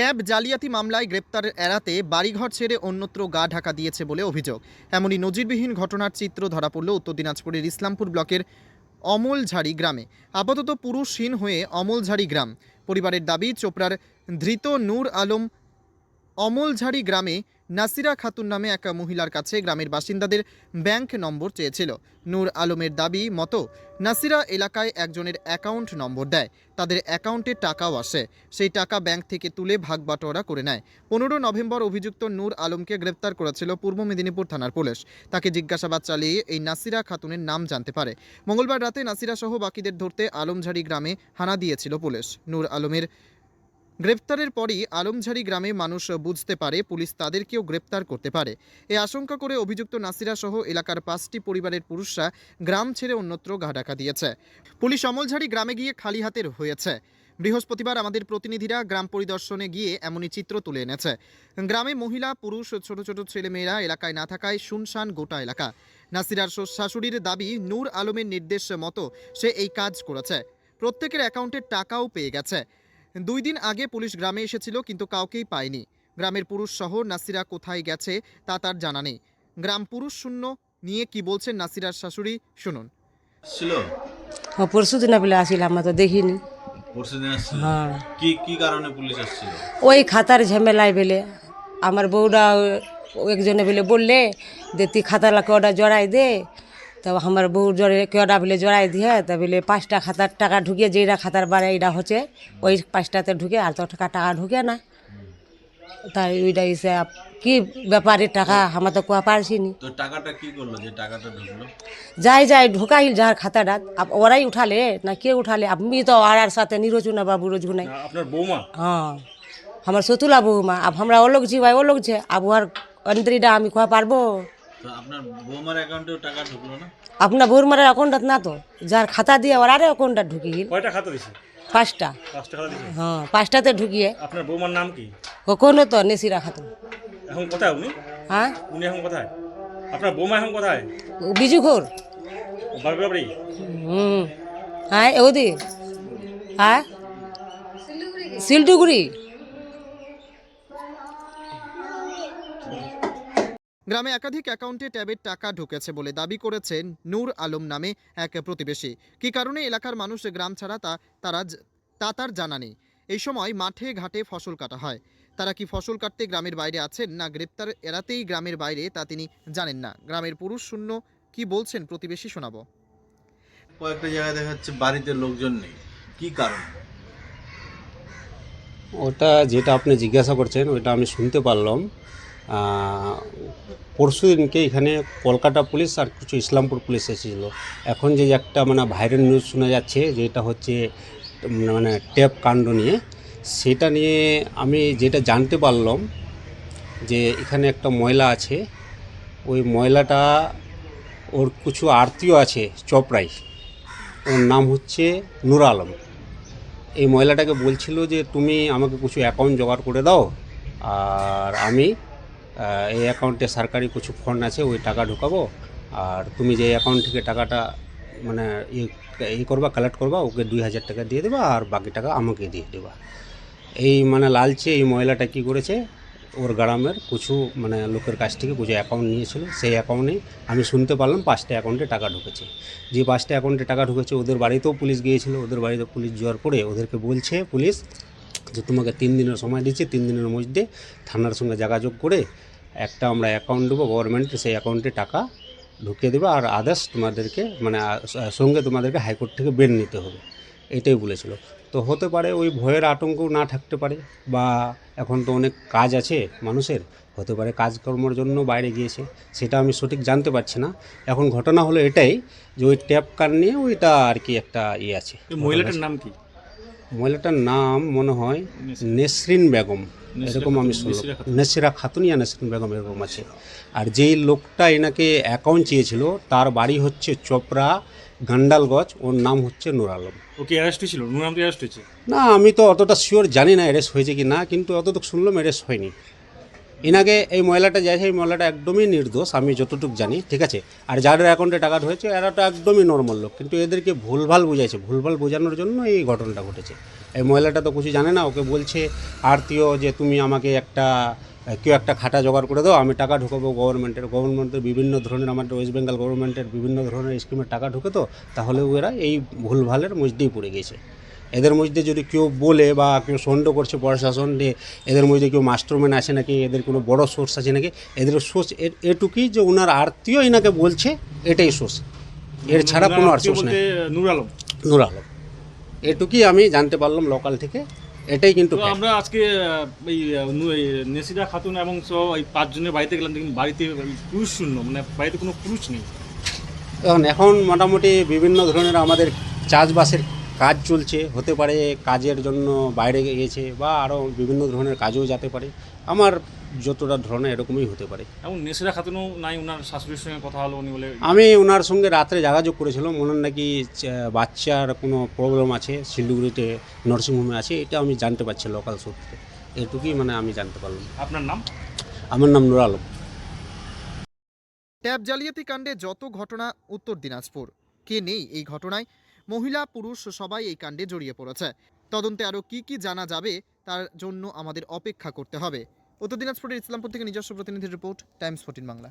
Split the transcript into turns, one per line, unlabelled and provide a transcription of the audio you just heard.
Tab জালিয়াতি মামলায় গ্রেপ্তার এড়াতে বাড়িঘর ছেড়ে অন্যত্র গা ঢাকা দিয়েছে বলে অভিযোগ। এমনই নজিরবিহীন ঘটনার চিত্র ধরা পড়ল উত্তর দিনাজপুরের ইসলামপুর ব্লকের অমলঝাড়ি গ্রামে। আপাতত পুরুষহীন হয়ে অমলঝাড়ি গ্রাম। পরিবারের দাবি, চোপড়ার ধৃত নূর আলম অমলঝাড়ি গ্রামে নাসিরা খাতুন নামে এক মহিলার কাছে গ্রামের বাসিন্দাদের ব্যাংক নম্বর চেয়েছিল। নূর আলমের দাবি মতো, নাসিরা এলাকায় একজনের অ্যাকাউন্ট নম্বর দেয়। তাদের অ্যাকাউন্টে টাকাও আসে। সেই টাকা ব্যাংক থেকে তুলে ভাগ বাটোয়ারা করে নেয়। পনেরো নভেম্বর অভিযুক্ত নূর আলমকে গ্রেপ্তার করেছিল পূর্ব মেদিনীপুর থানার পুলিশ। তাকে জিজ্ঞাসাবাদ চালিয়ে এই নাসিরা খাতুনের নাম জানতে পারে। মঙ্গলবার রাতে নাসিরা সহ বাকিদের ধরতে আলমঝাড়ি গ্রামে হানা দিয়েছিল পুলিশ। নূর আলমের গ্রেপ্তারের পরই আলমঝাড়ি গ্রামে মানুষ বুঝতে পারে পুলিশ তাদেরকেও গ্রেপ্তার করতে পারে। এ আশঙ্কা করে অভিযুক্ত নাসিরা সহ এলাকার পাঁচটি পরিবারের পুরুষরা গ্রাম ছেড়ে অন্যত্র গা ঢাকা দিয়েছে। পুলিশ অমলঝাড়ি গ্রামে গিয়ে খালি হাতের হয়েছে। বৃহস্পতিবার আমাদের প্রতিনিধিরা গ্রাম পরিদর্শনে গিয়ে এমনই চিত্র তুলে এনেছে। গ্রামে মহিলা, পুরুষ, ছোট ছোট ছেলেমেয়েরা এলাকায় না থাকায় শুনশান গোটা এলাকা। নাসিরার শাশুড়ির দাবি, নূর আলমের নির্দেশ মতো সে এই কাজ করেছে। প্রত্যেকের অ্যাকাউন্টে টাকাও পেয়ে গেছে। দুই দিন আগে পুলিশ গ্রামে এসেছিল কিন্তু কাউকেই পায়নি। গ্রামের পুরুষ সহ নাসিরা কোথায় গেছে তা তার জানা নেই। গ্রাম পুরুষ শূন্য নিয়ে কি বলছেন নাসিরার শাশুড়ি? শুনুন।
ছিল
হ্যাঁ পরশু দিন বলে আসিল আমরা তো দেখিনি। হ্যাঁ।
কি কি কারণে পুলিশ আসছিল?
ওই খাতার ঝামেলায় বেলে আমার বউরা একজনে বলে বললে যে তুই খাতালা ওটা জড়াই দে তো আমার বউ জ্বরে কেউটা বলে জড়াই দিয়ে তা বলে পাঁচটা খাতার টাকা ঢুকিয়ে যেটা খাতার বারে এটা হচ্ছে ওই পাঁচটাতে ঢুকে আর তো টাকা টাকা ঢুকে না তাই ওইটা এসে কি ব্যাপারে টাকা আমার তো কোয়া পারছি নি
টাকাটা কি করল যে টাকাটা ঢুকলো
যাই যাই ঢুকাই যার খাতাটা ওরাই উঠালে না কে উঠালে আমি তো আর সাথে নিরোজনা বাবু রোজু নাই
আপনার বৌমা
হ্যাঁ আমার সতুলা বৌমা আব আমরা অলোক ছি ভাই অলোক ছে আবু আর অন্তরিটা আমি কোয়া পারব
আপনার বৌমার টাকা ঢুকলো না?
আপনা ভোর অ্যাকাউন্টত না তো? যার খাতা দিয়ে ওর আরে অ্যাকাউন্টটা ঢুকি গেল।
কয়টা খাতা দিছে?
পাঁচটা।
পাঁচটা খাতা দিছে?
হ্যাঁ পাঁচটাতে ঢুকিয়ে।
আপনার বৌমার নাম কি?
কখনো তো নেসিরা খাতুন।
এখন কোথায় উনি?
হ্যাঁ?
উনি এখন কোথায়? আপনার বৌমা এখন কোথায়?
বিজু ঘোর হুম। হ্যাঁ ওদি হ্যাঁ? শিলটুগুড়ি
গ্রামে একাধিক অ্যাকাউন্টে ট্যাবের টাকা ঢুকেছে বলে দাবি করেছেন নূর আলম নামে এক প্রতিবেশী। কী কারণে এলাকার মানুষ গ্রাম ছাড়া তা তারা তা তার জানা নেই। এই সময় মাঠে ঘাটে ফসল কাটা হয়। তারা কি ফসল কাটতে গ্রামের বাইরে আছেন না গ্রেপ্তার এড়াতেই গ্রামের বাইরে তা তিনি জানেন না। গ্রামের পুরুষ শূন্য কি বলছেন প্রতিবেশী শোনাবো।
কয়েকটা জায়গায় দেখা যাচ্ছে বাড়িতে লোকজন নেই। কি কারণ?
ওটা যেটা আপনি জিজ্ঞাসা করছেন ওইটা আমি শুনতে পারলাম। পরশু দিনকে এখানে কলকাতা পুলিশ আর কিছু ইসলামপুর পুলিশ এসেছিল। এখন যে একটা মানে ভাইরাল নিউজ শোনা যাচ্ছে, যেটা হচ্ছে মানে ট্যাপ কাণ্ড নিয়ে, সেটা নিয়ে আমি যেটা জানতে পারলাম যে এখানে একটা ময়লা আছে। ওই ময়লাটা ওর কিছু আরতিও আছে চপড়াই ওর নাম হচ্ছে নুর আলম। এই ময়লাটাকে বলছিল যে, তুমি আমাকে কিছু অ্যাকাউন্ট জোগাড় করে দাও, আর আমি এই অ্যাকাউন্টে সরকারি কিছু ফান্ড আছে, ওই টাকা ঢুকাবো। আর তুমি যে অ্যাকাউন্ট থেকে টাকাটা মানে ই করবা কালেক্ট করবা, ওকে দুই হাজার টাকা দিয়ে দেবা, আর বাকি টাকা আমাকে দিয়ে দেবা। এই মানে লালচে এই মহিলাটা কি করেছে, ওর গ্রামের কিছু মানে লোকের কাছ থেকে কিছু অ্যাকাউন্ট নিয়েছিল। সেই অ্যাকাউন্টে আমি শুনতে পারলাম, পাঁচটা অ্যাকাউন্টে টাকা ঢুকেছে। যে পাঁচটা অ্যাকাউন্টে টাকা ঢুকেছে, ওদের বাড়িতেও পুলিশ গিয়েছিল, ওদের বাড়িতে পুলিশ যাওয়ার পরে ওদেরকে বলছে পুলিশ যে তোমাকে তিন দিনের সময় দিচ্ছে, তিন দিনের মধ্যে থানার সঙ্গে যোগাযোগ করে একটা আমরা অ্যাকাউন্ট দেবো গভর্নমেন্টে সেই অ্যাকাউন্টে টাকা ঢুকিয়ে দেবে আর আদার্স তোমাদেরকে মানে সঙ্গে তোমাদেরকে হাইকোর্ট থেকে বের নিতে হবে। এটাই বলেছিল। তো হতে পারে ওই ভয়ের আতঙ্ক না থাকতে পারে বা এখন তো অনেক কাজ আছে মানুষের, হতে পারে কাজকর্মের জন্য বাইরে গিয়েছে, সেটা আমি সঠিক জানতে পারছি না। এখন ঘটনা হলো এটাই যে ওই ট্যাপ কার্ড নিয়ে ওইটা আর কি একটা ইয়ে আছে।
মহিলাটার নাম কি?
মহিলাটার নাম মনে হয় নেসরিন বেগম। এরকম আমি শুনলাম। নেসিরা খাতুন। ইয়া নেসরিন বেগম এরকম আছে। আর যেই লোকটা এনাকে অ্যাকাউন্ট চেয়েছিল তার বাড়ি হচ্ছে চোপড়া গান্ডালগজ ওর নাম হচ্ছে নুর আলম।
ওকে অ্যারেস্ট হয়েছিল? নুর আলম অ্যারেস্ট হয়েছে?
না আমি তো অতটা শিওর জানি না অ্যারেস্ট হয়েছে কি না কিন্তু অতটুকু শুনলাম অ্যারেস্ট হয়নি। এনাকে এই মহিলাটা যাই এই মহিলাটা একদমই নির্দোষ, আমি যতটুকু জানি, ঠিক আছে? আর যাদের অ্যাকাউন্টে টাকা ঢুকেছে এরা তো একদমই নর্মাল লোক, কিন্তু এদেরকে ভুলভাল বুঝাইছে। ভুলভাল বোঝানোর জন্য এই ঘটনাটা ঘটেছে। এই মহিলাটা তো কিছু জানে না, ওকে বলছে, আরতিও, যে তুমি আমাকে একটা, কেউ একটা খাটা জোগাড় করে দাও, আমি টাকা ঢুকাবো গভর্নমেন্টের গভর্নমেন্টের বিভিন্ন ধরনের আমাদের ওয়েস্ট বেঙ্গল গভর্নমেন্টের বিভিন্ন ধরনের স্কিমের টাকা ঢুকে তো তাহলে ওরা এই ভুলভালের মধ্যেই পড়ে গেছে। এদের মধ্যে যদি কেউ বলে বা কেউ সন্দেহ করছে প্রশাসন যে এদের মধ্যে কেউ মাস্টারম্যান আছে নাকি এদের কোনো বড় সোর্স আছে নাকি এদের সোর্স এটুকুই যে ওনার আরতিও এনাকে বলছে এটাই সোর্স এর ছাড়া কোনো আর সোর্স নেই।
নূর আলম।
নূর আলম। এটুকুই আমি জানতে পারলাম লোকাল থেকে এটাই কিন্তু
আমরা আজকে এই নেসিদা খাতুন এবং সব এই পাঁচজনের বাড়িতে গেলাম দেখুন বাড়িতে পুরুষ শূন্য মানে বাড়িতে কোনো পুরুষ নেই।
এখন মোটামুটি বিভিন্ন ধরনের আমাদের চাষবাসের কাজ চলছে হতে পারে কাজের জন্য বাইরে গিয়েছে বা আরও বিভিন্ন ধরনের কাজও যেতে পারে। আমার যতটা ধরনের এরকমই হতে পারে।
এবং নেসিদা খাতুনও নাই ওনার শাশুড়ির সঙ্গে কথা হলো উনি বলে
আমি ওনার সঙ্গে রাত্রে যোগাযোগ করেছিলাম ওনার নাকি বাচ্চার কোনো প্রবলেম আছে শিলিগুড়িতে নার্সিংহোমে আছে এটা আমি জানতে পারছি লোকাল সূত্রে এটুকুই মানে আমি জানতে পারলাম।
আপনার নাম?
আমার নাম নুর আলম।
ট্যাব জালিয়াতি কাণ্ডে যত ঘটনা উত্তর দিনাজপুর। কে নেই এই ঘটনায়? মহিলা, পুরুষ সবাই এই কাণ্ডে জড়িয়ে পড়েছে। তদন্তে আরও কি কি জানা যাবে তার জন্য আমাদের অপেক্ষা করতে হবে। উত্তর দিনাজপুরের ইসলামপুর থেকে নিজস্ব প্রতিনিধির রিপোর্ট, টাইমস ফোর্টিন বাংলা।